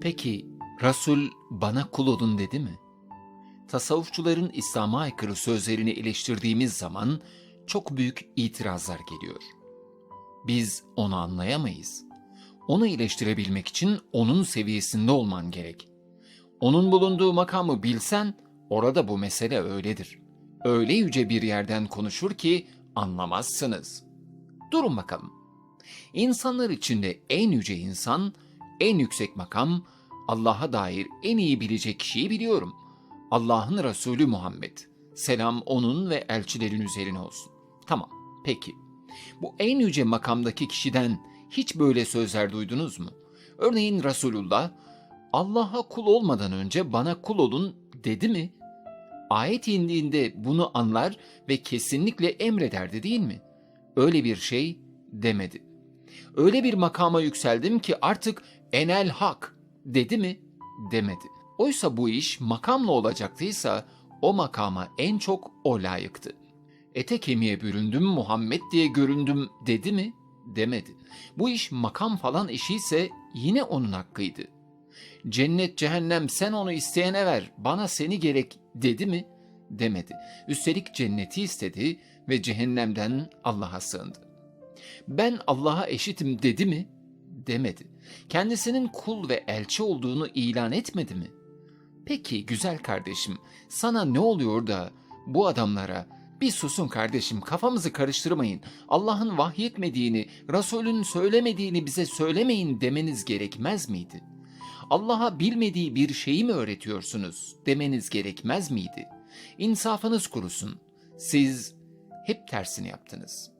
Peki Resul bana kul olun dedi mi? Tasavvufçuların İslam'a aykırı sözlerini eleştirdiğimiz zaman çok büyük itirazlar geliyor. Biz onu anlayamayız. Onu eleştirebilmek için onun seviyesinde olman gerek. Onun bulunduğu makamı bilsen orada bu mesele öyledir. Öyle yüce bir yerden konuşur ki anlamazsınız. Durun bakalım. İnsanlar içinde en yüce insan, en yüksek makam, Allah'a dair en iyi bilecek kişiyi biliyorum. Allah'ın Resulü Muhammed. Selam onun ve elçilerin üzerine olsun. Tamam, peki. Bu en yüce makamdaki kişiden hiç böyle sözler duydunuz mu? Örneğin Resulullah, Allah'a kul olmadan önce bana kul olun dedi mi? Ayet indiğinde bunu anlar ve kesinlikle emrederdi değil mi? Öyle bir şey demedi. Öyle bir makama yükseldim ki artık enel hak dedi mi? Demedi. Oysa bu iş makamla olacaktıysa o makama en çok o layıktı. Ete kemiğe büründüm Muhammed diye göründüm dedi mi? Demedi. Bu iş makam falan işi ise yine onun hakkıydı. Cennet cehennem sen onu isteyene ver bana seni gerek dedi mi? Demedi. Üstelik cenneti istedi ve cehennemden Allah'a sığındı. Ben Allah'a eşitim dedi mi? Demedi. Kendisinin kul ve elçi olduğunu ilan etmedi mi? Peki güzel kardeşim, sana ne oluyor da bu adamlara bir susun kardeşim kafamızı karıştırmayın. Allah'ın vahyetmediğini, Resulün söylemediğini bize söylemeyin demeniz gerekmez miydi? Allah'a bilmediği bir şeyi mi öğretiyorsunuz demeniz gerekmez miydi? İnsafınız kurusun. Siz hep tersini yaptınız.''